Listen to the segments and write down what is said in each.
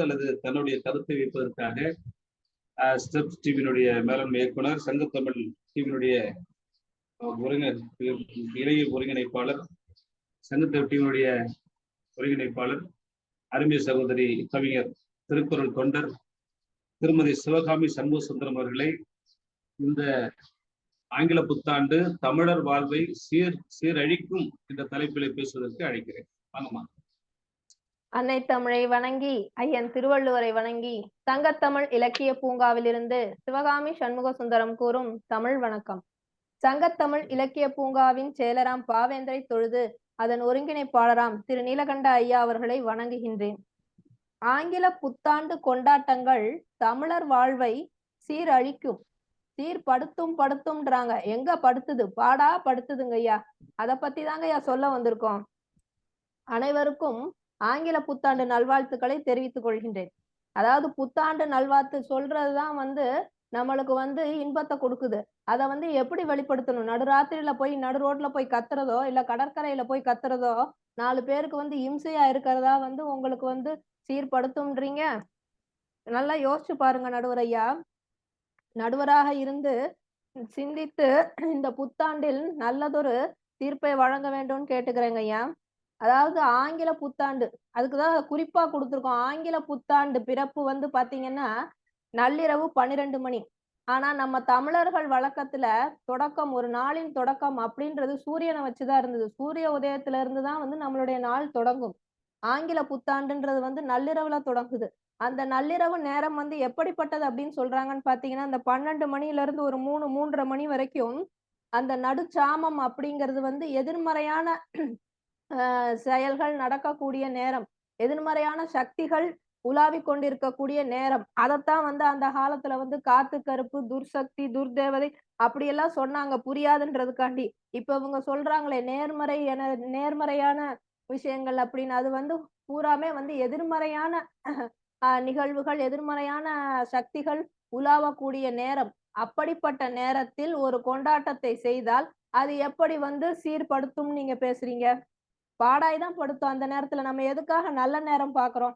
அல்லது தன்னுடைய கருத்தை வைப்பதற்காக ஸ்டெப்ஸ் டிவியினுடைய மேலாண்மை இயக்குனர் சங்கத்தமிழ் டிவியினுடைய ஒருங்க இளைய ஒருங்கிணைப்பாளர் சங்கத்தமிழ் டிவியினுடைய ஒருங்கிணைப்பாளர் அருமை சகோதரி கவிஞர் திருக்குறள் தொண்டர் திருமதி சிவகாமி சண்முக சுந்தரம் அவர்களை இந்த ஆங்கில புத்தாண்டு தமிழர் வாழ்வை சீர் சீரழிக்கும் என்ற தலைப்பிலே பேசுவதற்கு அழைக்கிறேன். வாங்கம்மா. அன்னை தமிழை வணங்கி ஐயன் திருவள்ளுவரை வணங்கி சங்கத்தமிழ் இலக்கிய பூங்காவிலிருந்து சிவகாமி சண்முக சுந்தரம் கூறும் தமிழ் வணக்கம். சங்கத்தமிழ் இலக்கிய பூங்காவின் செயலராம் பாவேந்தரை தொழுது அதன் ஒருங்கிணைப்பாளராம் திரு நீலகண்ட ஐயா அவர்களை வணங்குகின்றேன். ஆங்கில புத்தாண்டு கொண்டாட்டங்கள் தமிழர் வாழ்வை சீரழிக்கும். சீர்படுத்தும் படுத்தும்ன்றாங்க. எங்க படுத்துது? பாடா படுத்துதுங்க ஐயா அதை பத்தி தாங்க ஐயா சொல்ல வந்திருக்கோம். அனைவருக்கும் ஆங்கில புத்தாண்டு நல்வாழ்த்துக்களை தெரிவித்துக் கொள்கின்றேன். அதாவது புத்தாண்டு நல்வாழ்த்து சொல்றதுதான் வந்து நம்மளுக்கு வந்து இன்பத்தை கொடுக்குது. அதை வந்து எப்படி வெளிப்படுத்தணும்? நடுராத்திரியில போய் நடு ரோட்ல போய் கத்துறதோ இல்ல கடற்கரையில போய் கத்துறதோ நாலு பேருக்கு வந்து இம்சையா இருக்கிறதா வந்து உங்களுக்கு வந்து சீர்படுத்தும்ன்றீங்க. நல்லா யோசிச்சு பாருங்க நடுவர் ஐயா நடுவராக இருந்து சிந்தித்து இந்த புத்தாண்டில் நல்லதொரு தீர்ப்பை வழங்க வேண்டும்னு கேட்டுக்கிறேங்க ஐயா அதாவது ஆங்கில புத்தாண்டு. அதுக்குதான் குறிப்பா கொடுத்துருக்கோம். ஆங்கில புத்தாண்டு பிறப்பு வந்து பாத்தீங்கன்னா நள்ளிரவு பன்னிரெண்டு மணி. ஆனா நம்ம தமிழர்கள் வழக்கத்துல தொடக்கம் ஒரு நாளின் தொடக்கம் அப்படின்றது சூரியனை வச்சுதான் இருந்தது. சூரிய உதயத்துல இருந்துதான் வந்து நம்மளுடைய நாள் தொடங்கும். ஆங்கில புத்தாண்டுன்றது வந்து நள்ளிரவுல தொடங்குது. அந்த நள்ளிரவு நேரம் வந்து எப்படிப்பட்டது அப்படின்னு சொல்றாங்கன்னு பாத்தீங்கன்னா அந்த பன்னெண்டு மணில இருந்து ஒரு மூணு மூன்றரை மணி வரைக்கும் அந்த நடுச்சாமம் அப்படிங்கிறது வந்து எதிர்மறையான செயல்கள் நடக்கக்கூடிய நேரம் எதிர்மறையான சக்திகள் உலாவி கொண்டிருக்கக்கூடிய நேரம். அதைத்தான் வந்து அந்த காலத்துல வந்து காத்து கருப்பு துர்சக்தி துர்தேவதை அப்படியெல்லாம் சொன்னாங்க. புரியாதுன்றதுக்காண்டி. இப்ப இவங்க சொல்றாங்களே நேர்மறை என நேர்மறையான விஷயங்கள் அப்படின்னு. அது வந்து பூராமே வந்து எதிர்மறையான நிகழ்வுகள் எதிர்மறையான சக்திகள் உலாவக்கூடிய நேரம். அப்படிப்பட்ட நேரத்தில் ஒரு கொண்டாட்டத்தை செய்தால் அது எப்படி வந்து சீர்படுத்தும் நீங்க பேசுறீங்க? பாடாய் தான் படுத்தும். அந்த நேரத்துல நம்ம எதுக்காக நல்ல நேரம் பாக்குறோம்?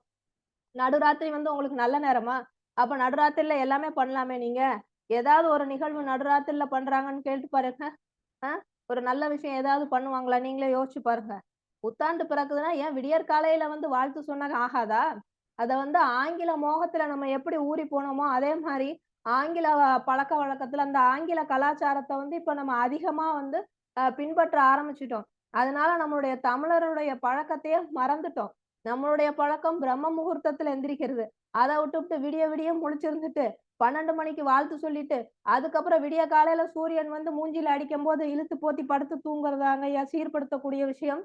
நடுராத்திரி வந்து உங்களுக்கு நல்ல நேரமா? அப்ப நடுராத்திரில எல்லாமே பண்ணலாமே நீங்க? ஏதாவது ஒரு நிகழ்வு நடுராத்திரில பண்றாங்கன்னு கேட்டு பாருங்க. ஆஹ் ஒரு நல்ல விஷயம் ஏதாவது பண்ணுவாங்களா? நீங்களே யோசிச்சு பாருங்க. புத்தாண்டு பிறக்குதுன்னா ஏன் விடியற் காலையில வந்து வாழ்த்து சொன்னாங்க ஆகாதா? அதை வந்து ஆங்கில மோகத்துல நம்ம எப்படி ஊறி போனோமோ அதே மாதிரி ஆங்கில பழக்க வழக்கத்துல அந்த ஆங்கில கலாச்சாரத்தை வந்து இப்ப நம்ம அதிகமா வந்து பின்பற்ற ஆரம்பிச்சிட்டோம். அதனால நம்மளுடைய தமிழருடைய பழக்கத்தையே மறந்துட்டோம். நம்மளுடைய பழக்கம் பிரம்ம முகூர்த்தத்துல எந்திரிக்கிறது. அதை விட்டுவிட்டு விடிய விடிய முழிச்சிருந்துட்டு பன்னெண்டு மணிக்கு வாழ்த்து சொல்லிட்டு அதுக்கப்புறம் விடிய காலையில சூரியன் வந்து மூஞ்சில அடிக்கும் போது இழுத்து போத்தி படுத்து தூங்குறதாங்க சீர்படுத்தக்கூடிய விஷயம்.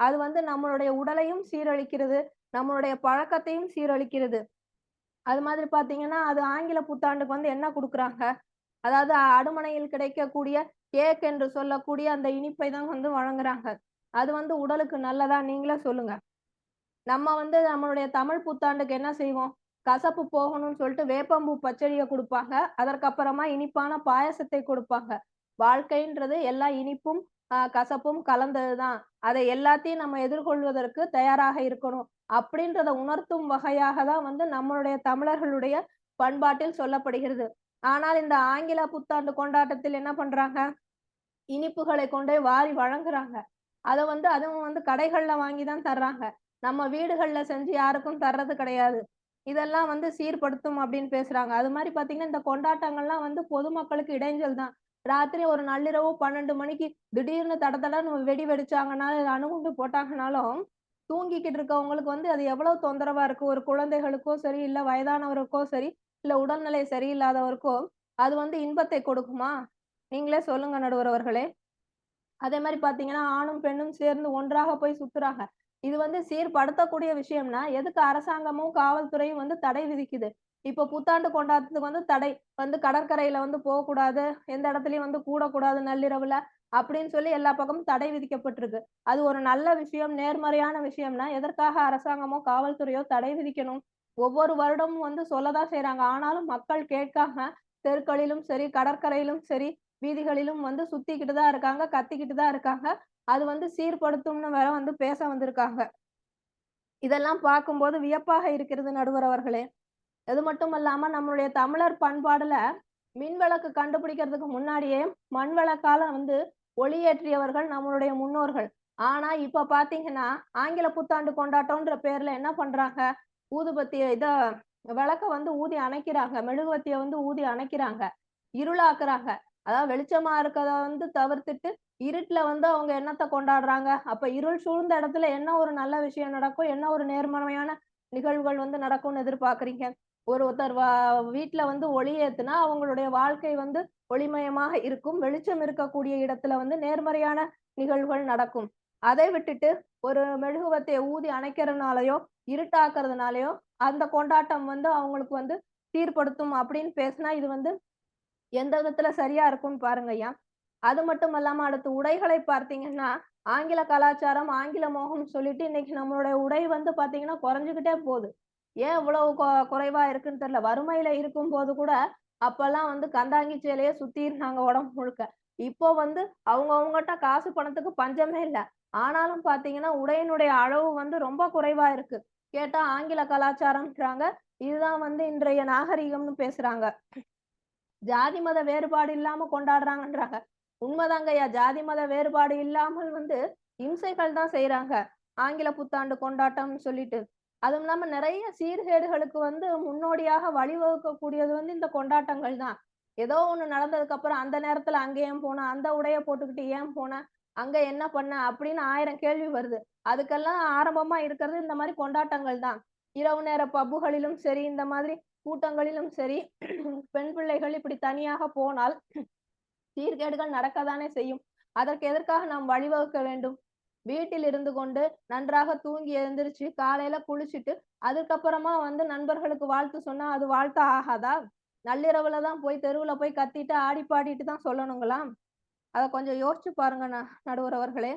அது வந்து நம்மளுடைய உடலையும் சீரழிக்கிறது நம்மளுடைய பழக்கத்தையும் சீரழிக்கிறது. அது மாதிரி பாத்தீங்கன்னா அது ஆங்கில புத்தாண்டுக்கு வந்து என்ன கொடுக்குறாங்க? அதாவது அடுமனையில் கிடைக்கக்கூடிய கேக் என்று சொல்லக்கூடிய அந்த இனிப்பை தான் வந்து வழங்குறாங்க. அது வந்து உடலுக்கு நல்லதா நீங்களே சொல்லுங்க. நம்ம வந்து நம்மளுடைய தமிழ் புத்தாண்டுக்கு என்ன செய்வோம்? கசப்பு போகணும்னு சொல்லிட்டு வேப்பம்பூ பச்சடியை கொடுப்பாங்க. அதற்கப்புறமா இனிப்பான பாயசத்தை கொடுப்பாங்க. வாழ்க்கைன்றது எல்லா இனிப்பும் கசப்பும் கலந்ததுதான் அதை எல்லாத்தையும் நம்ம எதிர்கொள்வதற்கு தயாராக இருக்கணும். அப்படின்றத உணர்த்தும் வகையாக தான் வந்து நம்மளுடைய தமிழர்களுடைய பண்பாட்டில் சொல்லப்படுகிறது. ஆனால் இந்த ஆங்கில புத்தாண்டு கொண்டாட்டத்தில் என்ன பண்றாங்க? இனிப்புகளை கொண்டே வாரி வழங்குறாங்க. அதை வந்து அதுவும் வந்து கடைகள்ல வாங்கி தான் தர்றாங்க. நம்ம வீடுகள்ல செஞ்சு யாருக்கும் தர்றது கிடையாது. இதெல்லாம் வந்து சீர்படுத்தும் அப்படின்னு பேசுறாங்க. அது மாதிரி பாத்தீங்கன்னா இந்த கொண்டாட்டங்கள்லாம் வந்து பொதுமக்களுக்கு இடைஞ்சல் தான். ராத்திரி ஒரு நள்ளிரவு பன்னெண்டு மணிக்கு திடீர்னு தடத்தடம் வெடி வெடிச்சாங்கனாலும் அணுகுண்டு போட்டாங்கனாலும் தூங்கிக்கிட்டு இருக்கவங்களுக்கு வந்து அது எவ்வளவு தொந்தரவா இருக்கு? ஒரு குழந்தைகளுக்கோ சரி இல்ல வயதானவருக்கோ சரி இல்ல உடல்நிலை சரியில்லாதவருக்கோ அது வந்து இன்பத்தை கொடுக்குமா? நீங்களே சொல்லுங்க நடுவர் அவர்களே. அதே மாதிரி பாத்தீங்கன்னா ஆணும் பெண்ணும் சேர்ந்து ஒன்றாக போய் சுத்துறாங்க. இது வந்து சீர்படுத்தக்கூடிய விஷயம்னா எதுக்கு அரசாங்கமும் காவல்துறையும் வந்து தடை விதிக்குது? இப்போ புத்தாண்டு கொண்டாடுறதுக்கு வந்து தடை. வந்து கடற்கரையில வந்து போகக்கூடாது எந்த இடத்துலயும் வந்து கூடக்கூடாது நள்ளிரவுல அப்படின்னு சொல்லி எல்லா பக்கமும் தடை விதிக்கப்பட்டிருக்கு. அது ஒரு நல்ல விஷயம் நேர்மறையான விஷயம்னா எதற்காக அரசாங்கமோ காவல்துறையோ தடை விதிக்கணும்? ஒவ்வொரு வருடமும் வந்து சொல்லதான் செய்யறாங்க ஆனாலும் மக்கள் கேட்காம தெருக்களிலும் சரி கடற்கரையிலும் சரி வீதிகளிலும் வந்து சுத்திக்கிட்டு தான் இருக்காங்க கத்திக்கிட்டு தான் இருக்காங்க. அது வந்து சீர்படுத்தும்னு வேற வந்து பேச வந்திருக்காங்க. இதெல்லாம் பார்க்கும்போது வியப்பாக இருக்கிறது நடுவர் அவர்களே. அது மட்டும் இல்லாம நம்மளுடைய தமிழர் பண்பாடுல மின் விளக்கு கண்டுபிடிக்கிறதுக்கு முன்னாடியே மண் விளக்கால வந்து ஒளியேற்றியவர்கள் நம்மளுடைய முன்னோர்கள். ஆனா இப்ப பாத்தீங்கன்னா ஆங்கில புத்தாண்டு கொண்டாட்டம்ன்ற பேர்ல என்ன பண்றாங்க? ஊதுபத்திய இத விளக்க வந்து ஊதி அணைக்கிறாங்க. மெழுகுவத்திய வந்து ஊதி அணைக்கிறாங்க. இருளாக்குறாங்க. அதாவது வெளிச்சமா இருக்கத வந்து தவிர்த்துட்டு இருட்டுல வந்து அவங்க என்னத்தை கொண்டாடுறாங்க? அப்ப இருள் சூழ்ந்த இடத்துல என்ன ஒரு நல்ல விஷயம் நடக்கும்? என்ன ஒரு நேர்மறையான நிகழ்வுகள் வந்து நடக்கும்னு எதிர்பார்க்கறீங்க? ஒரு ஒருத்தர் வா- வீட்டுல வந்து ஒளி ஏத்துனா அவங்களுடைய வாழ்க்கை வந்து ஒளிமயமாக இருக்கும். வெளிச்சம் இருக்கக்கூடிய இடத்துல வந்து நேர்மறையான நிகழ்வுகள் நடக்கும். அதை விட்டுட்டு ஒரு மெழுகுவத்தையை ஊதி அணைக்கிறதுனாலயோ இருட்டாக்குறதுனாலயோ அந்த கொண்டாட்டம் வந்து அவங்களுக்கு வந்து சீர்படுத்தும் அப்படின்னு பேசினா இது வந்து எந்த விதத்துல சரியா இருக்கும்னு பாருங்க ஐயா. அது மட்டும் இல்லாம அடுத்து உடைகளை பார்த்தீங்கன்னா ஆங்கில கலாச்சாரம் ஆங்கில மோகம் சொல்லிட்டு இன்னைக்கு நம்மளுடைய உடை வந்து பாத்தீங்கன்னா குறைஞ்சுக்கிட்டே போகுது. ஏன் இவ்வளவு கொ- குறைவா இருக்குன்னு தெரியல. வறுமையில இருக்கும் போது கூட அப்பெல்லாம் வந்து கந்தாங்கி சேலையே சுத்தி இருந்தாங்க உடம்பு முழுக்க. இப்போ வந்து அவங்க அவங்ககிட்ட காசு பணத்துக்கு பஞ்சமே இல்லை. ஆனாலும் பாத்தீங்கன்னா உடையினுடைய அளவு வந்து ரொம்ப குறைவா இருக்கு. கேட்டா ஆங்கில கலாச்சாரம்ன்றாங்க. இதுதான் வந்து இன்றைய நாகரிகம்னு பேசுறாங்க. ஜாதி மத வேறுபாடு இல்லாம கொண்டாடுறாங்கன்றாங்க. உண்மைதாங்கய்யா ஜாதி மத வேறுபாடு இல்லாமல் வந்து இம்சைகள் தான் செய்யறாங்க ஆங்கில புத்தாண்டு கொண்டாட்டம்னு சொல்லிட்டு. அதுவும் இல்லாம நிறைய சீர்கேடுகளுக்கு வந்து முன்னோடியாக வழிவகுக்கக்கூடியது வந்து இந்த கொண்டாட்டங்கள் தான். ஏதோ ஒண்ணு நடந்ததுக்கு அப்புறம் அந்த நேரத்துல அங்கேயும் ஏன் போன அந்த உடைய போட்டுக்கிட்டு ஏன் போன அங்க என்ன பண்ண அப்படின்னு ஆயிரம் கேள்வி வருது. அதுக்கெல்லாம் ஆரம்பமா இருக்கிறது இந்த மாதிரி கொண்டாட்டங்கள் தான். இரவு நேர பப்புகளிலும் சரி இந்த மாதிரி கூட்டங்களிலும் சரி பெண் பிள்ளைகள் இப்படி தனியாக போனால் சீர்கேடுகள் நடக்கத்தானே செய்யும். அதற்கு எதற்காக நாம் வழிவகுக்க வேண்டும்? வீட்டில் இருந்து கொண்டு நன்றாக தூங்கி எழுந்திருச்சு காலையில குளிச்சுட்டு அதுக்கப்புறமா வந்து நண்பர்களுக்கு வாழ்த்து சொன்னா அது வாழ்த்தா ஆகாதா? நள்ளிரவுல தான் போய் தெருவுல போய் கத்திட்டு ஆடி பாடிட்டு தான் சொல்லணுங்களாம்? அதை கொஞ்சம் யோசிச்சு பாருங்க ந நடுவர் அவர்களே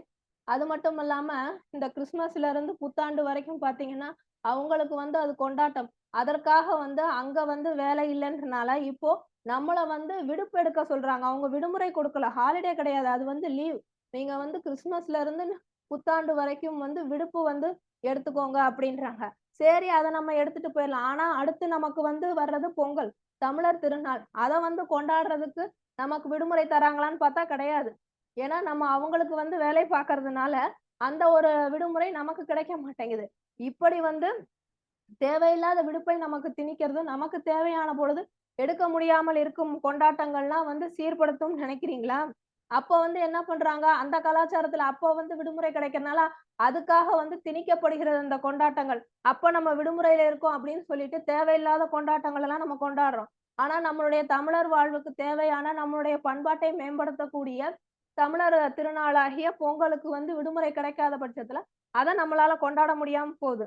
அது மட்டும் இல்லாம இந்த கிறிஸ்மஸ்ல இருந்து புத்தாண்டு வரைக்கும் பாத்தீங்கன்னா அவங்களுக்கு வந்து அது கொண்டாட்டம். அதற்காக வந்து அங்க வந்து வேலை இல்லைன்றனால இப்போ நம்மளை வந்து விடுப்பு எடுக்க சொல்றாங்க. அவங்க விடுமுறை கொடுக்கல. ஹாலிடே கிடையாது. அது வந்து லீவ் நீங்க வந்து கிறிஸ்மஸ்ல இருந்து புத்தாண்டு வரைக்கும் வந்து விடுப்பு வந்து எடுத்துக்கோங்க அப்படின்றாங்க. சரி அதை நம்ம எடுத்துட்டு போயிடலாம். ஆனா அடுத்து நமக்கு வந்து வர்றது பொங்கல் தமிழர் திருநாள். அதை வந்து கொண்டாடுறதுக்கு நமக்கு விடுமுறை தராங்களான்னு பார்த்தா கிடையாது. ஏன்னா நம்ம அவங்களுக்கு வந்து வேலை பார்க்கறதுனால அந்த ஒரு விடுமுறை நமக்கு கிடைக்க மாட்டேங்குது. இப்படி வந்து தேவையில்லாத விடுப்பை நமக்கு திணிக்கிறது நமக்கு தேவையான பொழுது எடுக்க முடியாமல் இருக்கும் கொண்டாட்டங்கள்லாம் வந்து சீர்படுத்தும் நினைக்கிறீங்களா? அப்போ வந்து என்ன பண்றாங்க? அந்த கலாச்சாரத்துல அப்போ வந்து விடுமுறை கிடைக்கிறதுனால அதுக்காக வந்து திணிக்கப்படுகிறது அந்த கொண்டாட்டங்கள். அப்ப நம்ம விடுமுறையில இருக்கோம் அப்படின்னு சொல்லிட்டு தேவையில்லாத கொண்டாட்டங்கள் எல்லாம் நம்ம கொண்டாடுறோம். ஆனா நம்மளுடைய தமிழர் வாழ்வுக்கு தேவையான நம்மளுடைய பண்பாட்டை மேம்படுத்தக்கூடிய தமிழர் திருநாளாகிய பொங்கலுக்கு வந்து விடுமுறை கிடைக்காத பட்சத்துல அதை நம்மளால கொண்டாட முடியாம போகுது.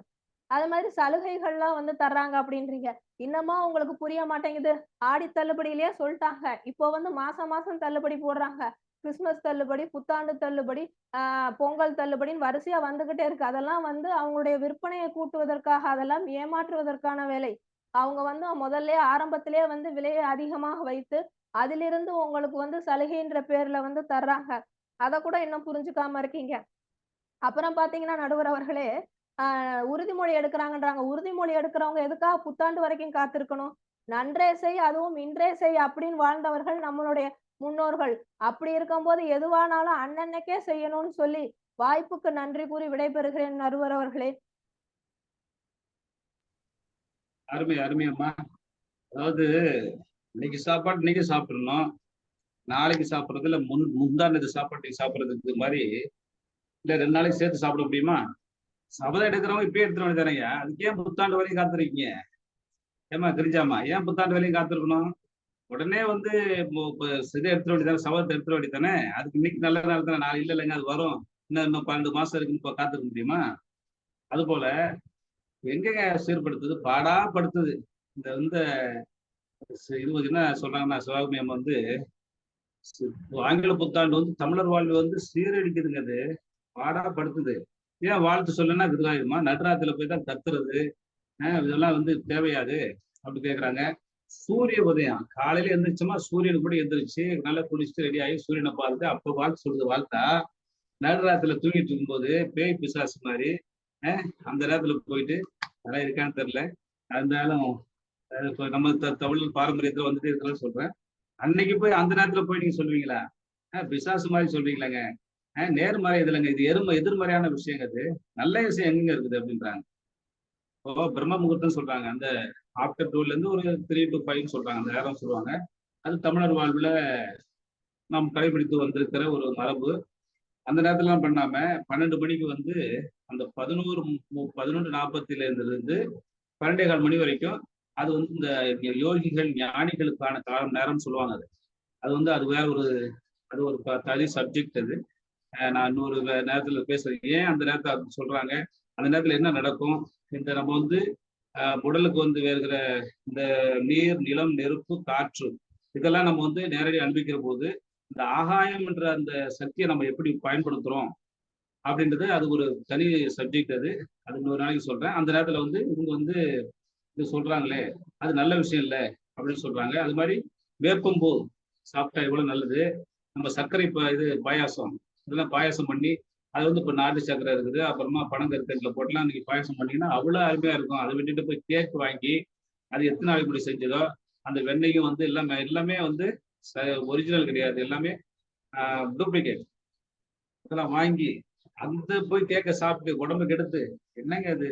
அது மாதிரி சலுகைகள்லாம் வந்து தர்றாங்க அப்படின்றீங்க. இன்னமா உங்களுக்கு புரிய மாட்டேங்குது. ஆடி தள்ளுபடியிலேயே சொல்லிட்டாங்க. இப்போ வந்து மாசம் மாசம் தள்ளுபடி போடுறாங்க. கிறிஸ்மஸ் தள்ளுபடி புத்தாண்டு தள்ளுபடி ஆஹ் பொங்கல் தள்ளுபடின்னு வரிசையா வந்துகிட்டே இருக்கு. அதெல்லாம் வந்து அவங்களுடைய விற்பனையை கூட்டுவதற்காக அதெல்லாம் ஏமாற்றுவதற்கான வேலை. அவங்க வந்து முதல்ல ஆரம்பத்திலே வந்து விலையை அதிகமாக வைத்து அதிலிருந்து உங்களுக்கு வந்து சலுகைன்ற பேர்ல வந்து தர்றாங்க. அதை கூட இன்னும் புரிஞ்சுக்காம இருக்கீங்க. அப்புறம் பாத்தீங்கன்னா நடுவர் அவர்களே ஆஹ் உறுதிமொழி எடுக்கிறாங்கன்றாங்க. உறுதிமொழி எடுக்கிறவங்க எதுக்காக புத்தாண்டு வரைக்கும் காத்திருக்கணும்? நன்றே செய் அதுவும் இன்றே செய் அப்படின்னு வாழ்ந்தவர்கள் நம்மளுடைய முன்னோர்கள். அப்படி இருக்கும்போது எதுவானாலும் அன்னன்னைக்கே செய்யணும்னு சொல்லி வாய்ப்புக்கு நன்றி கூறி விடைபெறுகிறேன் நடுவர் அவர்களே. அருமை அருமை அம்மா அதாவது இன்னைக்கு சாப்பாடு இன்னைக்கு சாப்பிடணும். நாளைக்கு சாப்பிடுறது இல்ல முன் முந்தானது சாப்பாட்டுக்கு சாப்பிடுறதுக்கு மாதிரி இல்ல ரெண்டு நாளைக்கு சேர்த்து சாப்பிட முடியுமா? சபதம் எடுக்கிறவங்க இப்பயே எடுத்துட வேண்டியதானய்யா அதுக்கு ஏன் புத்தாண்டு வரையும் காத்திருக்கீங்க? ஏமா கிரிஜாமா ஏன் புத்தாண்டு வரையும் காத்திருக்கணும்? உடனே வந்து இப்போ இப்ப இதை எடுத்துட வேண்டியதானே சபதத்தை எடுத்துட வேண்டியதானே அதுக்கு இன்னைக்கு நல்ல நாள் தானே? நாளை இல்லை இல்லைங்க அது வரும். இன்னும் இன்னும் பன்னெண்டு மாசம் இருக்குன்னு இப்போ காத்திருக்க முடியுமா? அது போல எங்கங்க சீர்படுத்துது பாடா படுத்துது. இந்த இந்த இது என்ன சொல்றாங்கன்னா சிவகாமி அம்மா வந்து ஆங்கில புத்தாண்டு வந்து தமிழர் வாழ்வு வந்து சீரடிக்குதுங்க அது. பாடா படுத்துது. ஏன் வாழ்த்து சொல்லனா இதுவாயிருமா நடுராத்துல போய் தான் கத்துறது ஆஹ் இதெல்லாம் வந்து தேவையாது அப்படி கேக்குறாங்க. சூரிய உதயம். காலையில எந்திரிச்சோமா சூரியன் கூட எந்திரிச்சு நல்லா குளிச்சுட்டு ரெடி ஆகி சூரியனை பார்த்து அப்ப வாழ்த்து சொல்லுது வாழ்த்தா. நடுராத்துல தூங்கிட்டு இருக்கும்போது பேய் பிசாசு மாதிரி அந்த நேரத்துல போயிட்டு அதெல்லாம் இருக்கான்னு தெரியல. இருந்தாலும் இப்போ நம்ம த- தமிழ் பாரம்பரியத்துல வந்துட்டு இருக்கலாம் சொல்றேன். அன்னைக்கு போய் அந்த நேரத்துல போய் நீங்க சொல்லுவீங்களா? பிசாசு மாதிரி சொல்றீங்களாங்க. அஹ் நேர்மறை இதுலங்க. இது எரும எதிர்மறையான விஷயங்க அது நல்ல விஷயம் எங்கங்க இருக்குது அப்படின்றாங்க. இப்போ பிரம்ம முகூர்த்தம் சொல்றாங்க. அந்த ஆஃப்டர் டூல இருந்து ஒரு த்ரீ டு ஃபைவ் சொல்றாங்க. அந்த நேரம் சொல்லுவாங்க. அது தமிழர் வாழ்வுல நாம் கடைபிடித்து வந்திருக்கிற ஒரு மரபு. அந்த நேரத்துலாம் பண்ணாம பன்னெண்டு மணிக்கு வந்து அந்த பதினோரு மு- பதினொன்று நாற்பத்தில இருந்து பன்னெண்டே கால் மணி வரைக்கும் அது வந்து இந்த யோகிகள் ஞானிகளுக்கான காலம் நேரம் சொல்லுவாங்க அது. அது வந்து அது வேற ஒரு அது ஒரு ப- தனி சப்ஜெக்ட் அது. நான் இன்னொரு நேரத்துல பேசுறேன். ஏன் அந்த நேரத்தை அப்படி சொல்றாங்க? அந்த நேரத்துல என்ன நடக்கும்? இந்த நம்ம வந்து உடலுக்கு வந்து வருகிற இந்த நீர் நிலம் நெருப்பு காற்று இதெல்லாம் நம்ம வந்து நேரடி அனுபவிக்கிற போது இந்த ஆகாயம் என்ற அந்த சக்தியை நம்ம எப்படி பயன்படுத்துறோம் அப்படின்றது அது ஒரு தனி சப்ஜெக்ட் அது. அது இன்னொரு நாளைக்கு சொல்றேன். அந்த நேரத்துல வந்து இவங்க வந்து இது சொல்றாங்களே அது நல்ல விஷயம் இல்லை அப்படின்னு சொல்றாங்க. அது மாதிரி வேப்பம்பூ சாப்பிட்டா எவ்வளவு நல்லது? நம்ம சர்க்கரை இப்போ இது பாயாசம் இதெல்லாம் பாயாசம் பண்ணி அது வந்து இப்போ நாட்டு சர்க்கரை இருக்குது அப்புறமா பனங்கற்கட்டில் போட்டுலாம் இன்னைக்கு பாயாசம் பண்ணீங்கன்னா அவ்வளோ அருமையா இருக்கும். அதை விட்டுட்டு போய் கேக் வாங்கி அது எத்தனை நாளைக்கு முடி செஞ்சதோ அந்த வெண்ணெயும் வந்து எல்லாமே எல்லாமே வந்து ஒரிஜினல் கிடையாது. எல்லாமே டூப்ளிகேட் இதெல்லாம் வாங்கி அந்த போய் கேக்க சாப்பிட்டு உடம்பு கெடுத்து என்னங்க அது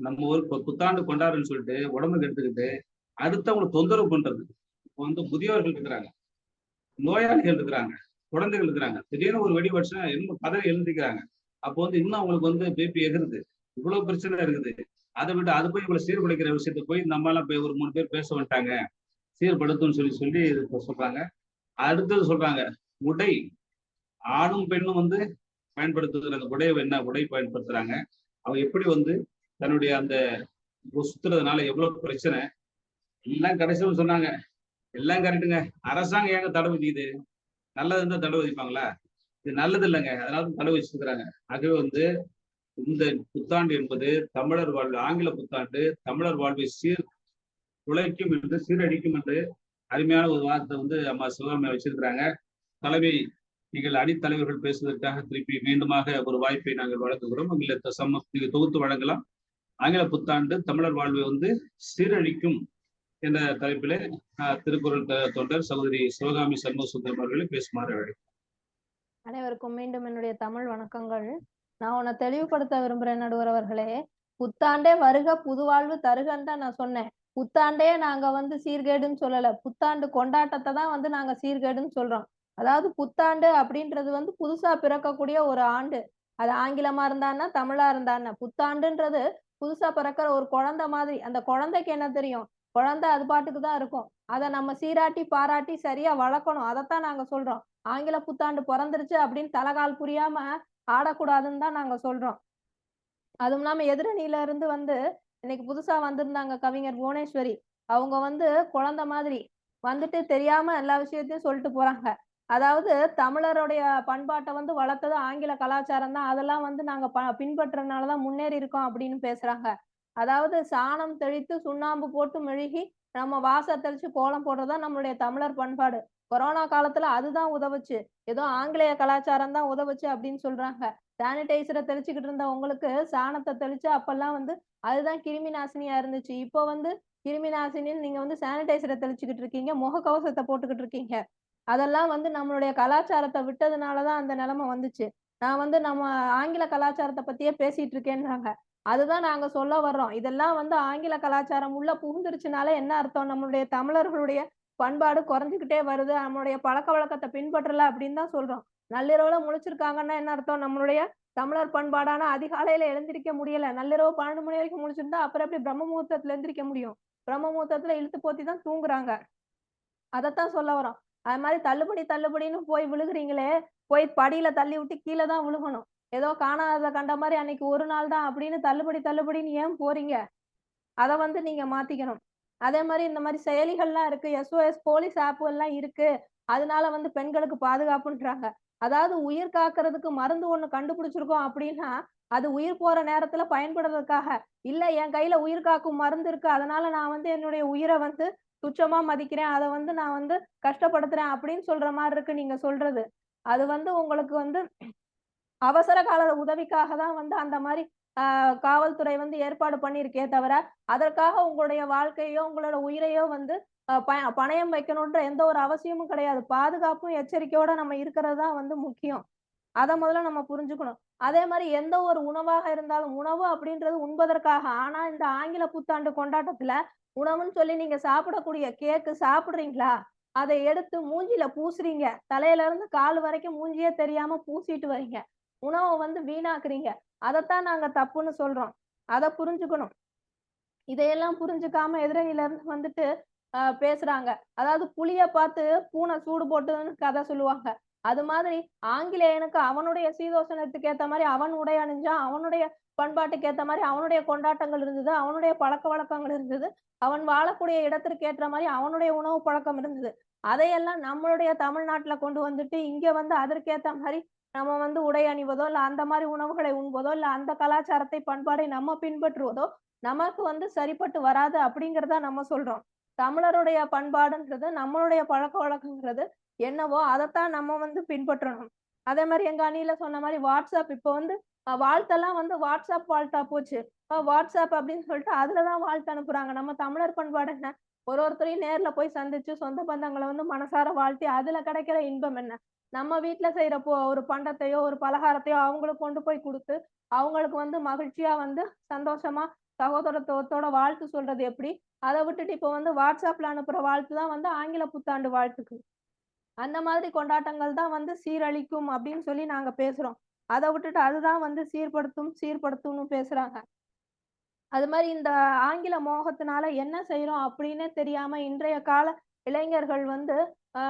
நம்ம ஒரு புத்தாண்டு கொண்டாடுன்னு சொல்லிட்டு உடம்பு கெடுத்துக்கிட்டு அடுத்தவங்களை தொந்தரவு பண்றது. இப்போ வந்து முதியோர்கள் இருக்கிறாங்க. நோயாளிகள் இருக்கிறாங்க. குழந்தைகள் இருக்கிறாங்க. திடீர்னு ஒரு வெடி வச்சுனா இன்னும் பதவி எழுந்திக்கிறாங்க அப்போ வந்து இன்னும் அவங்களுக்கு வந்து பேபி எகிருது. இவ்வளவு பிரச்சனை இருக்குது. அதை விட்டு அது போய் இவ்வளவு சீர்குலைக்கிற விஷயத்த போய் நம்ம எல்லாம் போய் ஒரு மூணு பேர் பேச வந்துட்டாங்க. சீர்படுத்தும் சொல்லி சொல்லி சொல்றாங்க. அடுத்தது சொல்றாங்க உடை. ஆணும் பெண்ணும் வந்து பயன்படுத்துகிற அந்த உடை என்ன உடை பயன்படுத்துறாங்க. அவங்க எப்படி வந்து தன்னுடைய அந்த சுத்துறதுனால எவ்வளவு பிரச்சனை? எல்லாம் கடைசியும் சொன்னாங்க எல்லாம் கரெக்டுங்க அரசாங்கம் ஏங்க தடை விதிக்குது? நல்லது இருந்தா தடை விதிப்பாங்களா? இது நல்லது இல்லைங்க. அதனால தடை வச்சிருக்கிறாங்க ஆகவே வந்து இந்த புத்தாண்டு என்பது தமிழர் வாழ்வு ஆங்கில புத்தாண்டு தமிழர் வாழ்வை சீர் உழைக்கும் என்று சீரழிக்கும் என்று அருமையான ஒரு வார்த்தை வந்து அம்மா சிவகாமியை வச்சிருக்கிறாங்க. தலைமை நீங்கள் அணித்தலைவர்கள் பேசுவதற்காக திருப்பி மீண்டுமாக ஒரு வாய்ப்பை நாங்கள் வழங்குகிறோம். உங்களை சம்ம நீங்க தொகுத்து வழங்கலாம். ஆங்கில புத்தாண்டு தமிழர் வாழ்வை வந்து சீரழிக்கும் என்ற தலைப்பிலே ஆஹ், திருக்குறள் தொண்டர் சகோதரி சிவகாமி சண்முக சுந்தரம் அவர்களை பேசுமாறு அனைவருக்கும் மீண்டும் என்னுடைய தமிழ் வணக்கங்கள். நான் உன்னை தெளிவுபடுத்த விரும்புறேன் நடுவர் அவர்களே. புத்தாண்டே வருக புதுவாழ்வு தருகன்னு தான் நான் சொன்னேன். புத்தாண்டே நாங்க வந்து சீர்கேடுன்னு சொல்லல. புத்தாண்டு கொண்டாட்டத்தை தான் வந்து நாங்க சீர்கேடுன்னு சொல்றோம். அதாவது புத்தாண்டு அப்படின்றது வந்து புதுசா பிறக்கக்கூடிய ஒரு ஆண்டு. அது ஆங்கிலமா இருந்தான்னா தமிழா இருந்தான்னா புத்தாண்டுன்றது புதுசா பிறக்கிற ஒரு குழந்தை மாதிரி. அந்த குழந்தைக்கு என்ன தெரியும்? குழந்தை அது பாட்டுக்கு தான் இருக்கும். அதை நம்ம சீராட்டி பாராட்டி சரியா வளர்க்கணும். அதைத்தான் நாங்க சொல்றோம். ஆங்கில புத்தாண்டு பிறந்துருச்சு அப்படின்னு தலகால் புரியாம ஆடக்கூடாதுன்னு தான் நாங்க சொல்றோம். அதுவும் இல்லாம எதிரணியில இருந்து வந்து இன்னைக்கு புதுசா வந்திருந்தாங்க கவிஞர் புவனேஸ்வரி. அவங்க வந்து குழந்தை மாதிரி வந்துட்டு தெரியாம எல்லா விஷயத்தையும் சொல்லிட்டு போறாங்க. அதாவது தமிழருடைய பண்பாட்டை வந்து வளர்த்தது ஆங்கில கலாச்சாரம் தான். அதெல்லாம் வந்து நாங்க ப- பின்பற்றனாலதான் முன்னேறி இருக்கோம் அப்படின்னு பேசுறாங்க. அதாவது சாணம் தெளித்து சுண்ணாம்பு போட்டு மெழுகி நம்ம வாச தெளிச்சு கோலம் போடுறதுதான் நம்மளுடைய தமிழர் பண்பாடு. கொரோனா காலத்துல அதுதான் உதவுச்சு. ஏதோ ஆங்கிலேய கலாச்சாரம் தான் உதவுச்சு அப்படின்னு சொல்றாங்க. சானிடைசரை தெளிச்சுக்கிட்டு இருந்த உங்களுக்கு சாணத்தை தெளிச்சு அப்பெல்லாம் வந்து அதுதான் கிருமி நாசினியா இருந்துச்சு. இப்போ வந்து கிருமி நாசினின்னு நீங்க வந்து சானிடைசரை தெளிச்சுக்கிட்டு இருக்கீங்க முகக்கவசத்தை போட்டுக்கிட்டு இருக்கீங்க. அதெல்லாம் வந்து நம்மளுடைய கலாச்சாரத்தை விட்டதுனாலதான் அந்த நிலைமை வந்துச்சு. நான் வந்து நம்ம ஆங்கில கலாச்சாரத்தை பத்தியே பேசிட்டு இருக்கேன்றாங்க. அதுதான் நாங்க சொல்ல வர்றோம். இதெல்லாம் வந்து ஆங்கில கலாச்சாரம் உள்ள புகுந்துருச்சுனால என்ன அர்த்தம்? நம்மளுடைய தமிழர்களுடைய பண்பாடு குறைஞ்சுக்கிட்டே வருது. நம்மளுடைய பழக்க வழக்கத்தை பின்பற்றல அப்படின்னு தான் சொல்றோம். நள்ளிரவுல முழிச்சிருக்காங்கன்னா என்ன அர்த்தம்? நம்மளுடைய தமிழர் பண்பாடான அதிகாலையில எழுந்திருக்க முடியல. நள்ளிரவு பன்னெண்டு மணி வரைக்கும் முழிச்சிருந்தா அப்புறம் எப்படி பிரம்ம முகூர்த்தத்துல எழுந்திருக்க முடியும்? பிரம்ம முகூர்த்தத்துல இழுத்து போத்தி தான் தூங்குறாங்க. அதைத்தான் சொல்ல வரோம். அது மாதிரி தள்ளுபடி தள்ளுபடின்னு போய் விழுகுறீங்களே போய் படியில தள்ளி விட்டு கீழே தான் விழுகணும். ஏதோ காணாத கண்ட மாதிரி அன்னைக்கு ஒரு நாள் தான் அப்படின்னு தள்ளுபடி தள்ளுபடின்னு ஏன் போறீங்க? அதை வந்து நீங்க மாத்திக்கணும். அதே மாதிரி இந்த மாதிரி செயலிகள்லாம் இருக்கு. எஸ்ஓஎஸ் போலீஸ் ஆப் எல்லாம் இருக்கு. அதனால வந்து பெண்களுக்கு பாதுகாப்புன்றாங்க. அதாவது உயிர் காக்கிறதுக்கு மருந்து ஒண்ணு கண்டுபிடிச்சிருக்கோம் அப்படின்னா அது உயிர் போற நேரத்துல பயன்படுறதுக்காக. இல்ல என் கையில உயிர் காக்கும் மருந்து இருக்கு அதனால நான் வந்து என்னுடைய உயிரை வந்து துச்சமா மதிக்கிறேன் அதை வந்து நான் வந்து கஷ்டப்படுத்துறேன் அப்படின்னு சொல்ற மாதிரி இருக்கு நீங்க சொல்றது. அது வந்து உங்களுக்கு வந்து அவசர கால உதவிக்காக தான் வந்து அந்த மாதிரி ஆஹ் காவல்துறை வந்து ஏற்பாடு பண்ணியிருக்கே தவிர அதற்காக உங்களுடைய வாழ்க்கையோ உங்களோட உயிரையோ வந்து பணயம் வைக்கணுன்ற எந்த ஒரு அவசியமும் கிடையாது. பாதுகாப்பும் எச்சரிக்கையோட நம்ம இருக்கிறது தான் வந்து முக்கியம். அதை முதல்ல நம்ம புரிஞ்சுக்கணும். அதே மாதிரி எந்த ஒரு உணவாக இருந்தாலும் உணவு அப்படின்றது உண்பதற்காக. ஆனா இந்த ஆங்கில புத்தாண்டு கொண்டாட்டத்துல உணவுன்னு சொல்லி நீங்க சாப்பிடக்கூடிய கேக்கு சாப்பிடுறீங்களா? அதை எடுத்து மூஞ்சில பூசுறீங்க. தலையில இருந்து கால் வரைக்கும் மூஞ்சியே தெரியாம பூசிட்டு வரீங்க. உணவை வந்து வீணாக்குறீங்க. அதைத்தான் நாங்க தப்புன்னு சொல்றோம். அதை புரிஞ்சுக்கணும். இதையெல்லாம் புரிஞ்சுக்காம எதிரணியில இருந்து வந்துட்டு பேசுறாங்க. அதாவது புளிய பார்த்து பூனை சூடு போட்டுன்னு கதை சொல்லுவாங்க. அது மாதிரி ஆங்கிலேயனுக்கு அவனுடைய சீதோஷணத்துக்கு ஏத்த மாதிரி அவன் உடை அணிஞ்சான் அவனுடைய பண்பாட்டுக்கு ஏத்த மாதிரி அவனுடைய கொண்டாட்டங்கள் இருந்தது அவனுடைய பழக்க வழக்கங்கள் இருந்தது அவன் வாழக்கூடிய இடத்திற்கு ஏற்ற மாதிரி அவனுடைய உணவு பழக்கம் இருந்தது. அதையெல்லாம் நம்மளுடைய தமிழ்நாட்டுல கொண்டு வந்துட்டு இங்க வந்து அதற்கேத்த மாதிரி நம்ம வந்து உடை அணிவதோ இல்ல அந்த மாதிரி உணவுகளை உண்பதோ இல்ல அந்த கலாச்சாரத்தை பண்பாடை நம்ம பின்பற்றுவதோ நமக்கு வந்து சரிப்பட்டு வராது அப்படிங்கறத நம்ம சொல்றோம். தமிழருடைய பண்பாடுன்றது நம்மளுடைய பழக்க வழக்கங்கிறது என்னவோ அதைத்தான் நம்ம வந்து பின்பற்றணும். அதே மாதிரி எங்க அணியில சொன்ன மாதிரி வாட்ஸ்அப் இப்போ வந்து வாழ்த்தெல்லாம் வந்து வாட்ஸ்அப் வாழ்த்தா போச்சு. வாட்ஸ்அப் அப்படின்னு சொல்லிட்டு அதுலதான் வாழ்த்து அனுப்புறாங்க. நம்ம தமிழர் பண்பாடு என்ன? ஒரு ஒருத்தரையும் நேர்ல போய் சந்திச்சு சொந்த பந்தங்களை வந்து மனசார வாழ்த்தி அதுல கிடைக்கிற இன்பம் என்ன? நம்ம வீட்டுல செய்யற போ ஒரு பண்டத்தையோ ஒரு பலகாரத்தையோ அவங்களுக்கு கொண்டு போய் கொடுத்து அவங்களுக்கு வந்து மகிழ்ச்சியா வந்து சந்தோஷமா சகோதரத்துவத்தோட வாழ்த்து சொல்றது எப்படி? அதை விட்டுட்டு இப்போ வந்து வாட்ஸ்அப்ல அனுப்புற வாழ்த்து தான் வந்து ஆங்கில புத்தாண்டு வாழ்த்துக்கு அந்த மாதிரி கொண்டாட்டங்கள் தான் வந்து சீரழிக்கும் அப்படின்னு சொல்லி நாங்க பேசுறோம். அதை விட்டுட்டு அதுதான் வந்து சீர்படுத்தும் சீர்படுத்தும்னு பேசுறாங்க. அது மாதிரி இந்த ஆங்கில மோகத்தினால என்ன செய்யறோம் அப்படின்னே தெரியாம இன்றைய கால இளைஞர்கள் வந்து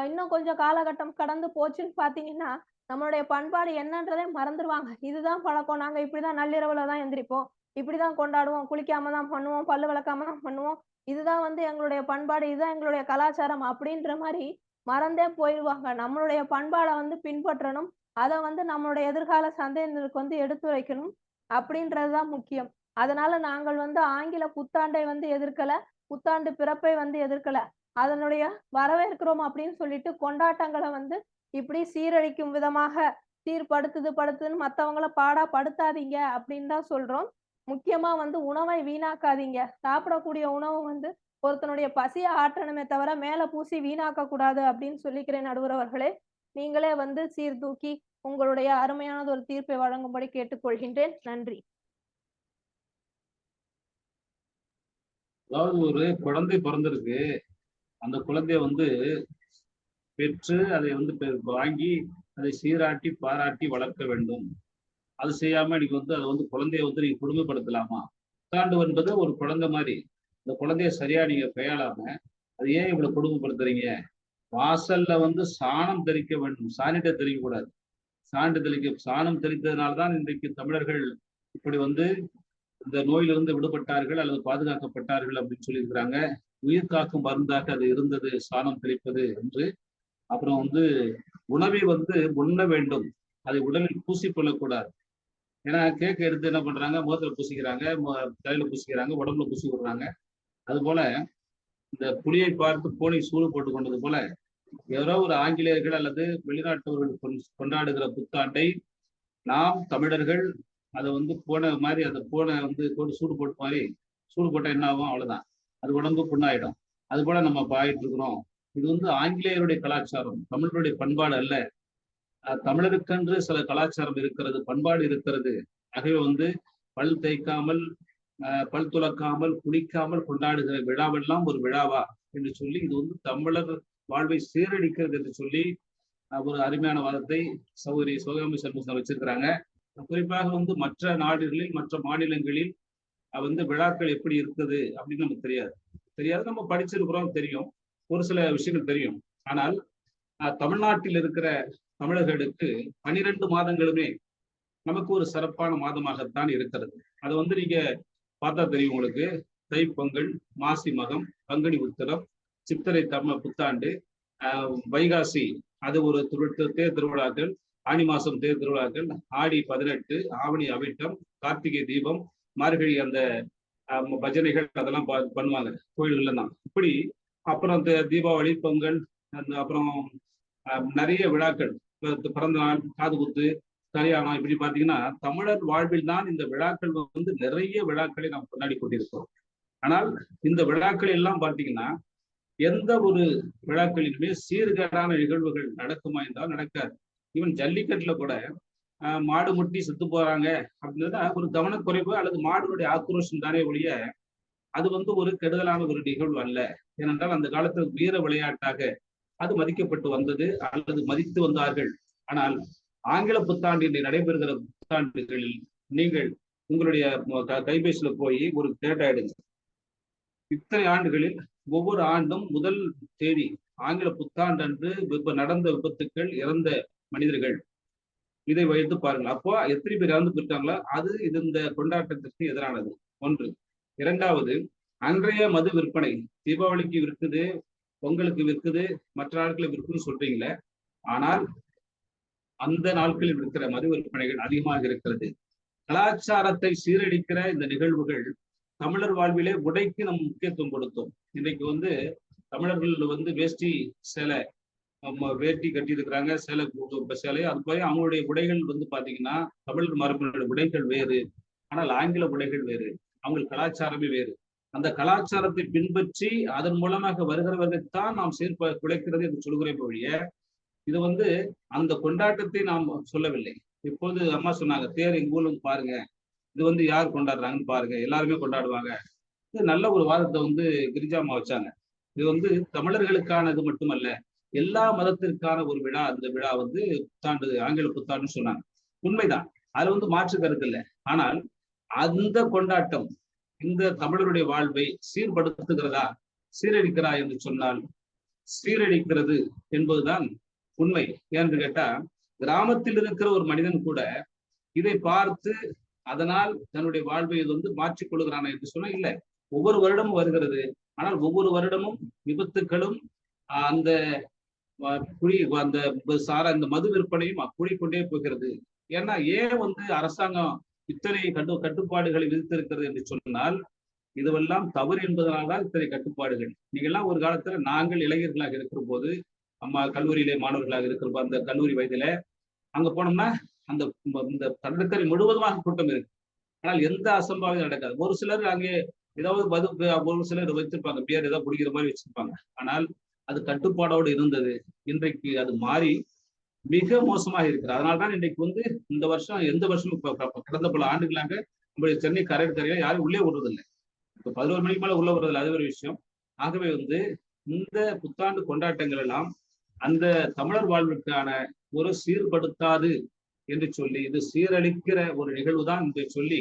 இன்னும் கொஞ்சம் காலகட்டம் கடந்து போச்சுன்னு பாத்தீங்கன்னா நம்மளுடைய பண்பாடு என்னன்றதே மறந்துடுவாங்க இதுதான் பழக்கம். நாங்க இப்படிதான் நள்ளிரவுல தான் எந்திரிப்போம். இப்படிதான் கொண்டாடுவோம் குளிக்காம தான் பண்ணுவோம் பல்லு வளர்க்காம தான் பண்ணுவோம். இதுதான் வந்து எங்களுடைய பண்பாடு இதுதான் எங்களுடைய கலாச்சாரம் அப்படின்ற மாதிரி மறந்தே போயிடுவாங்க நம்மளுடைய பண்பாடை வந்து பின்பற்றணும். அதை வந்து நம்மளுடைய எதிர்கால சந்தேகங்களுக்கு வந்து எடுத்துரைக்கணும் அப்படின்றதுதான் முக்கியம். அதனால நாங்கள் வந்து ஆங்கில புத்தாண்டை வந்து எதிர்க்கல புத்தாண்டு பிறப்பை வந்து எதிர்க்கல. அதனுடைய வரவேற்கிறோம் அப்படின்னு சொல்லிட்டு கொண்டாட்டங்களை வந்து இப்படி சீரழிக்கும் விதமாக சீர்படுத்துது படுத்துதுன்னு மற்றவங்கள பாடா படுத்தாதீங்க அப்படின்னு தான் சொல்றோம். முக்கியமா வந்து உணவை வீணாக்காதீங்க. சாப்பிடக்கூடிய உணவு வந்து ஒருத்தனுடைய பசியை ஆற்றணுமே தவிர மேல பூசி வீணாக்க கூடாது அப்படின்னு சொல்லிக்கிறேன் நடுவரவர்களே. நீங்களே வந்து சீர்தூக்கி உங்களுடைய அருமையானது ஒரு தீர்ப்பை வழங்கும்படி கேட்டுக்கொள்கின்றேன். நன்றி. அதாவது ஒரு குழந்தை பிறந்திருக்கு. அந்த குழந்தைய வந்து பெற்று அதை வந்து வாங்கி அதை சீராட்டி பாராட்டி வளர்க்க வேண்டும். அது செய்யாம இன்னைக்கு வந்து அதை வந்து குழந்தைய வந்து நீங்க கொடுமைப்படுத்தலாமா? புத்தாண்டு என்பது ஒரு குழந்தை மாதிரி. இந்த குழந்தைய சரியா நீங்க கையாளாம அது ஏன் இவ்வளவு கொடுமைப்படுத்துறீங்க? வாசல்ல வந்து சாணம் தெளிக்க வேண்டும். சாணிட்டை தெளிக்க கூடாது. சாண்டு தெளிக்க சாணம் தெளித்ததுனால்தான் இன்றைக்கு தமிழர்கள் இப்படி வந்து இந்த நோயிலிருந்து விடுபட்டார்கள் அல்லது பாதுகாக்கப்பட்டார்கள் அப்படின்னு சொல்லியிருக்கிறாங்க. உயிர் காக்கும் மருந்தாக அது இருந்தது சாணம் தெளிப்பது என்று. அப்புறம் வந்து உணவை வந்து உண்ண வேண்டும். அதை உடலில் பூசிக்கொள்ளக்கூடாது ஏன்னா கேக் எடுத்து என்ன பண்றாங்க முகத்துல பூசிக்கிறாங்க தலையில பூசிக்கிறாங்க உடம்புல பூசி விடுறாங்க. அது போல இந்த புலியை பார்த்து பூனை சூடு போட்டு கொண்டது போல யாரோ ஒரு ஆங்கிலேயர்கள் அல்லது வெளிநாட்டவர்கள் கொண்- கொண்டாடுகிற புத்தாண்டை நாம் தமிழர்கள் அதை வந்து போன மாதிரி அந்த பூனை வந்து போட்டு சூடு போட்டு மாதிரி சூடு போட்டா என்ன ஆகும்? அவ்வளவுதான். அது உடம்பு புண்ணாயிடும். அது போல நம்ம பாயிட்டு இருக்கிறோம். இது வந்து ஆங்கிலேயருடைய கலாச்சாரம் தமிழருடைய பண்பாடு அல்ல. தமிழருக்கென்று சில கலாச்சாரம் இருக்கிறது பண்பாடு இருக்கிறது. ஆகவே வந்து பல் தேய்க்காமல் பல் துலக்காமல் குளிக்காமல் கொண்டாடுகிற விழாவெல்லாம் ஒரு விழாவா என்று சொல்லி இது வந்து தமிழர் வாழ்வை சீரழிக்கிறது என்று சொல்லி ஒரு அருமையான வாதத்தை சௌகரி சிவகாமி சண்முகம் வச்சிருக்கிறாங்க. குறிப்பாக வந்து மற்ற நாடுகளில் மற்ற மாநிலங்களில் வந்து விழாக்கள் எப்படி இருக்குது அப்படின்னு நமக்கு தெரியாது. தெரியாது நம்ம படிச்சிருக்கிறோம் தெரியும். ஒரு சில விஷயங்கள் தெரியும். ஆனால் தமிழ்நாட்டில் இருக்கிற தமிழர்களுக்கு பனிரெண்டு மாதங்களுமே நமக்கு ஒரு சிறப்பான மாதமாகத்தான் இருக்கிறது. அதை வந்து நீங்க பார்த்தா தெரியும் உங்களுக்கு. தைப்பொங்கல் மாசி மகம் பங்குனி உத்திரம் சித்திரை தம்ம புத்தாண்டு ஆஹ் வைகாசி அது ஒரு தேர் திருவிழாக்கள் ஆனி மாசம் தேர் திருவிழாக்கள் ஆடி பதினெட்டு ஆவணி அவிட்டம் கார்த்திகை தீபம் மார்கழி அந்த பஜனைகள் அதெல்லாம் பண்ணுவாங்க. கோயில்கள்ல தான். இப்படி அப்புறம் தீபாவளி பொங்கல் அந்த அப்புறம் நிறைய விழாக்கள். பிறந்த நாள் காது குத்து கல்யாணம் இப்படி பாத்தீங்கன்னா தமிழர் வாழ்வில் தான் இந்த விழாக்கள் வந்து நிறைய விழாக்களை நாம் கொண்டாடி கொண்டிருக்கிறோம். ஆனால் இந்த விழாக்கள் எல்லாம் பாத்தீங்கன்னா எந்த ஒரு விழாக்களிலுமே சீர்கேடான நிகழ்வுகள் நடக்குமா என்றால் நடக்காது. ஈவன் ஜல்லிக்கட்டுல கூட ஆஹ், மாடு முட்டி செத்து போறாங்க அப்படின்றத ஒரு கவனக்குறைவு அல்லது மாடுடைய ஆக்ரோஷம் தானே ஒழிய அது வந்து ஒரு கெடுதலான ஒரு நிகழ்வு அல்ல. ஏனென்றால் அந்த காலத்தில் வீர விளையாட்டாக அது மதிக்கப்பட்டு வந்தது அல்லது மதித்து வந்தார்கள். ஆனால் ஆங்கில புத்தாண்டு நடைபெறுகிற புத்தாண்டுகளில் நீங்கள் உங்களுடைய கைபேசியில போய் ஒரு டேட்டா எடுங்க. இத்தனை ஆண்டுகளில் ஒவ்வொரு ஆண்டும் முதல் தேதி ஆங்கில புத்தாண்டு அன்று விப நடந்த விபத்துக்கள் இறந்த மனிதர்கள். இதை வைத்து பாருங்கள். அப்போ எத்தனை பேர் இறந்து போயிருக்காங்களோ அது இது இந்த கொண்டாட்டத்திற்கு எதிரானது. ஒன்று. இரண்டாவது அன்றைய மது விற்பனை தீபாவளிக்கு விற்குது பொங்கலுக்கு விற்குது மற்ற நாட்களில் விற்குன்னு சொல்றீங்களே ஆனால் அந்த நாட்களில் இருக்கிற மது விற்பனைகள் அதிகமாக இருக்கிறது. கலாச்சாரத்தை சீரழிக்கிற இந்த நிகழ்வுகள் தமிழர் வாழ்விலே உடைக்கு நம்ம முக்கியத்துவம் கொடுத்தோம். இன்றைக்கு வந்து தமிழர்கள் வந்து வேஷ்டி சேலை நம்ம வேட்டி கட்டியிருக்கிறாங்க சேலை சேலை. அது போய் அவங்களுடைய உடைகள் வந்து பாத்தீங்கன்னா தமிழர் மரபினுடைய உடைகள் வேறு ஆனால் ஆங்கில உடைகள் வேறு அவங்க கலாச்சாரமே வேறு. அந்த கலாச்சாரத்தை பின்பற்றி அதன் மூலமாக வருகிறவர்களைத்தான் நாம் சேர்ப்ப குலைக்கிறது என்று சொல்கிறேன் ஒழிய இது வந்து அந்த கொண்டாட்டத்தை நாம் சொல்லவில்லை. இப்போது அம்மா சொன்னாங்க தேர் எங்க ஊர்ல பாருங்க இது வந்து யார் கொண்டாடுறாங்கன்னு பாருங்க எல்லாருமே கொண்டாடுவாங்க. இது நல்ல ஒரு வாதத்தை வந்து கிரிஜாமா வச்சாங்க. இது வந்து தமிழர்களுக்கானது மட்டுமல்ல எல்லா மதத்திற்கான ஒரு விழா அந்த விழா வந்து புத்தாண்டு ஆங்கில புத்தாண்டுன்னு சொன்னாங்க. உண்மைதான். அதுல வந்து மாற்று கருத்து இல்லை. ஆனால் அந்த கொண்டாட்டம் இந்த தமிழருடைய வாழ்வை சீர்படுத்துகிறதா சீரழிக்கிறா என்று சொன்னால் சீரழிக்கிறது என்பதுதான் உண்மை. ஏன்னு கேட்டா கிராமத்தில் இருக்கிற ஒரு மனிதன் கூட இதை பார்த்து அதனால் தன்னுடைய வாழ்வை இது வந்து மாற்றிக் கொள்கிறானா என்று சொன்னா இல்லை. ஒவ்வொரு வருடமும் வருகிறது. ஆனால் ஒவ்வொரு வருடமும் விபத்துக்களும் அந்த குழி அந்த சார இந்த மது விற்பனையும் கூடிக்கொண்டே போகிறது. ஏன்னா ஏன் வந்து அரசாங்கம் இத்தனை கட்டு கட்டுப்பாடுகளை விதித்திருக்கிறது என்று சொன்னால் இதுவெல்லாம் தவறு என்பதனால்தான் இத்தனை கட்டுப்பாடுகள். நீங்க எல்லாம் ஒரு காலத்துல நாங்கள் இளைஞர்களாக இருக்கிற போது அம்மா கல்லூரியிலே மாணவர்களாக இருக்கிற அந்த கல்லூரி வயதுல அங்க போனோம்னா அந்த இந்த கடற்கரை முழுவதுமாக கூட்டம் இருக்கு. ஆனால் எந்த அசம்பாவிதம் நடக்காது. ஒரு சிலர் அங்கே ஏதாவது மது ஒரு சிலர் வச்சிருப்பாங்க. பேர் ஏதாவது பிடிக்கிற மாதிரி வச்சிருப்பாங்க. ஆனால் அது கட்டுப்பாடோடு இருந்தது. இன்றைக்கு அது மாறி மிக மோசமாக இருக்கிறது. அதனால்தான் இன்னைக்கு வந்து இந்த வருஷம் எந்த வருஷமும் கடந்த பல ஆண்டுகளாக நம்முடைய சென்னை கடற்கரையில யாரும் உள்ளே விடுறதில்லை இப்ப பதினோரு மணிக்கு மேல உள்ள விடுறதில்லை அது ஒரு விஷயம். ஆகவே வந்து இந்த புத்தாண்டு கொண்டாட்டங்கள் எல்லாம் அந்த தமிழர் வாழ்விற்கான ஒரு சீர்படுத்தாது என்று சொல்லி இது சீரழிக்கிற ஒரு நிகழ்வு தான் என்று சொல்லி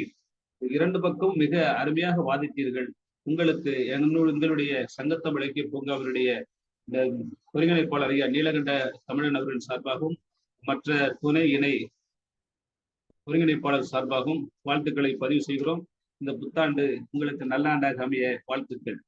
இரண்டு பக்கம் மிக அருமையாக வாதித்தீர்கள் உங்களுக்கு எங்களுடைய சங்கத்தமிழக்கிய பூங்காவினுடைய இந்த ஒருங்கிணைப்பாளர் ஐயா நீலகண்ட தமிழன் அவர்கள் சார்பாகவும் மற்ற துணை இணை ஒருங்கிணைப்பாளர் சார்பாகவும் வாழ்த்துக்களை பதிவு செய்கிறோம். இந்த புத்தாண்டு உங்களுக்கு நல்லாண்டாக அமைய வாழ்த்துக்கள்.